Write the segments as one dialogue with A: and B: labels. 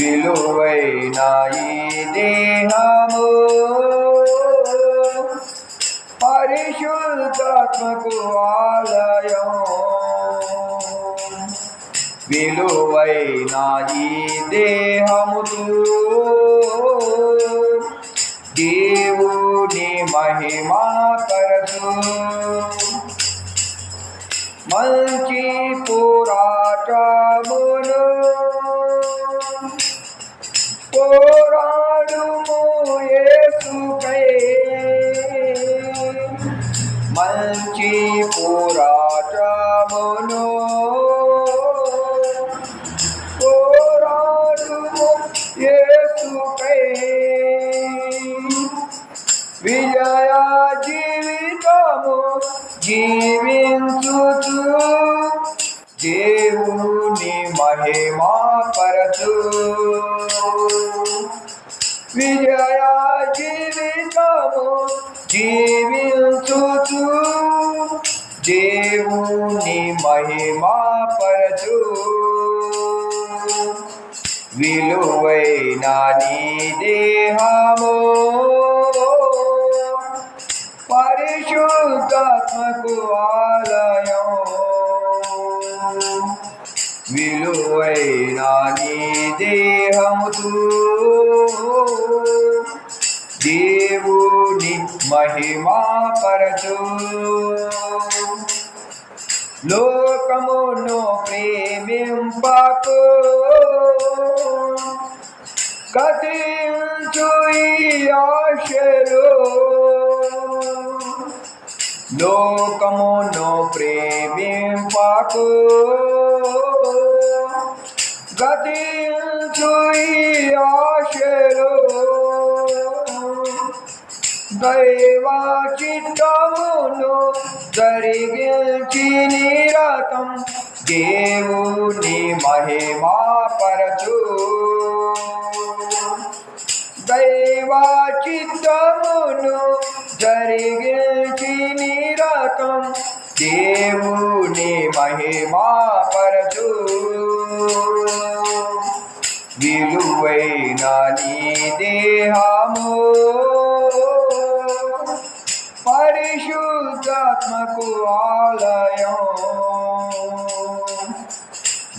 A: విలువైన ఈ దేహము. పరిశుద్ధాత్మకు ఆలయం. విలువైన ఈ దేహముతో. దేవుని మహిమా కరచు. మంచి పోరాటమును పోరాడుము యేసుకై. మంచి పోరాటమును పోరాడుము యేసుకై. విజయ జీవితము జీవించుచు దేవుని మహిమా పరచు. విజయ జీవితము జీవించుచు దేవుని మహిమా పరచు విలువైన నీ దేహము పరిశుద్ధాత్మకు ఆలయం. విలువైన నీ దేహముతో మహిమా పరచు. లోకమును ప్రేమింపకు. గతించు ఆశలు. లోకమును ప్రేమింపకు. గతించు ఆశలు. దైవ జరిగించి నిరతం దేవుని మహిమా పరచు. దైవ జరిగించి నిరతం దేవుని మహిమా పరచు. విలువైన నీ దేహము ఆత్మకు ఆలయం.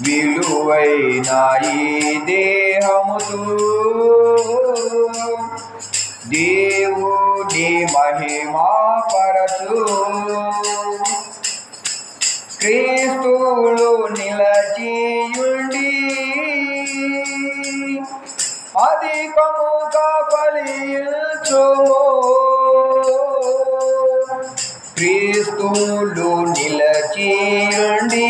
A: విలువైన ఈ దేహముతో దేవుని మహిమా పరచు. క్రీస్తులు నిలచియుండి అధికముగా ఫలించుము. క్రీస్తులు నిలచియుండి.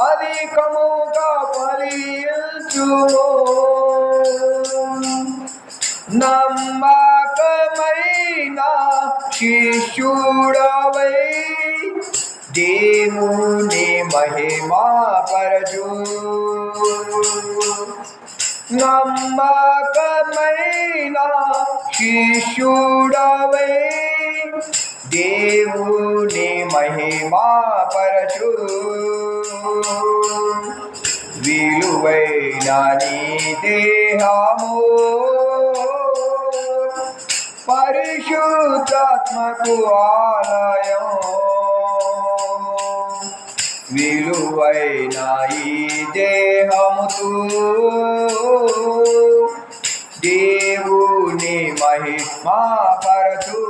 A: అధికముగా ఫలించుము నమ్మకమైన శిష్యుడవై దేవుని మహిమా పరచు. నమ్మకమైన శిష్యుడవై దేవుని మహిమా పరచు. విలువైన నీ దేహము. పరిశుద్ధాత్మకు ఆలయం. విలువైన ఈ దేహముతో. దేవుని మహిమా పరచు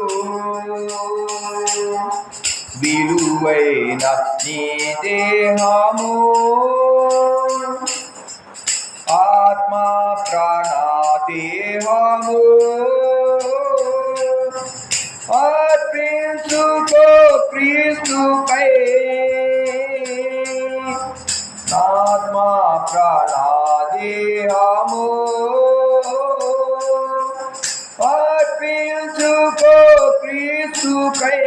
A: విలువైన నీ దేహము ఆత్మ ప్రాణ దేహము క్రీస్తుకై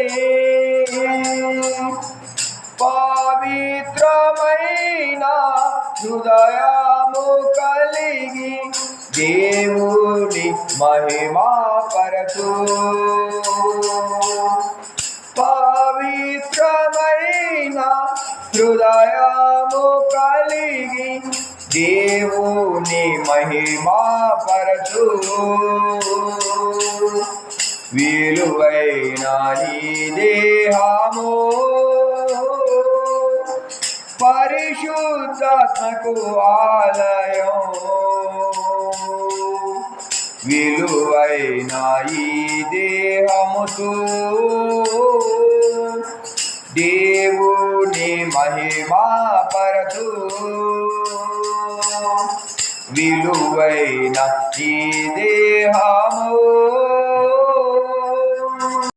A: పవిత్రమైన హృదయము కలిగి దేవుని మహిమా పరచు. పవిత్రమైన హృదయము కలిగి దేవుని మహిమా పరచు. విలువైన నీ దేహము. పరిశుద్ధాత్మకు ఆలయం విలువైన ఈ దేహముతో దేవుని మహిమా పరచు. విలువైన ఈ దేహము.